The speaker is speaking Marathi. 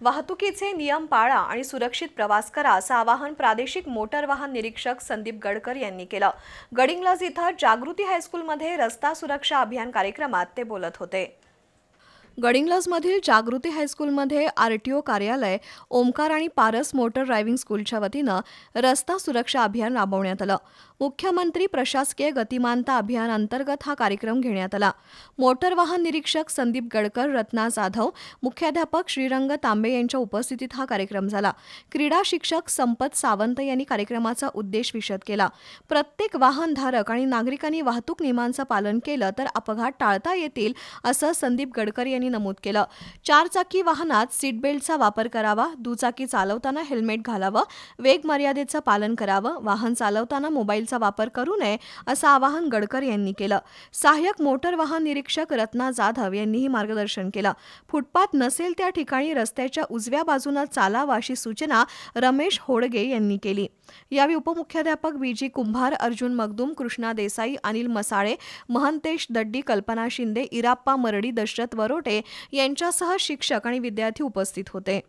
वाहतुकीचे नियम पाळा आणि सुरक्षित प्रवास करा असं आवाहन प्रादेशिक मोटर वाहन निरीक्षक संदीप गडकर यांनी केलं. गडिंग्लज इथं जागृती हायस्कूलमध्ये रस्ता सुरक्षा अभियान कार्यक्रमात ते बोलत होते. गडिंग्लजमधील जागृती हायस्कूलमध्ये आर टी ओ कार्यालय ओमकार आणि पारस मोटर ड्रायव्हिंग स्कूलच्या वतीनं रस्ता सुरक्षा अभियान राबवण्यात आलं. मुख्यमंत्री प्रशासकीय गतिमानता अभियान अंतर्गत हा कार्यक्रम घेण्यात आला. मोटर वाहन निरीक्षक संदीप गडकर रत्ना जाधव मुख्याध्यापक श्रीरंग तांबे यांच्या उपस्थितीत हा कार्यक्रम झाला. क्रीडा शिक्षक संपत सावंत यांनी कार्यक्रमाचा उद्देश विशद केला. प्रत्येक वाहनधारक आणि नागरिकांनी वाहतूक नियमांचं पालन केलं तर अपघात टाळता येतील असं संदीप गडकर यांनी नमूद केलं. चारचाकी वाहनात सीट बेल्टचा वापर करावा दुचाकी चालवताना हेल्मेट घालावं वेग मर्यादेचं पालन करावं वाहन चालवताना मोबाईलचा वापर करू नये असं आवाहन गडकर यांनी केलं. सहाय्यक मोटर वाहन निरीक्षक रत्ना जाधव यांनीही मार्गदर्शन केलं. फुटपाथ नसेल त्या ठिकाणी रस्त्याच्या उजव्या बाजूनं चालावा अशी सूचना रमेश होडगे यांनी केली. यावेळी उपमुख्याध्यापक बी जी कुंभार अर्जुन मगदूम कृष्णा देसाई अनिल मसाळे महंतेश दड्डी कल्पना शिंदे इराप्पा मरडी दशरथ वरोटे यांच्यासह शिक्षक आणि विद्यार्थी उपस्थित होते.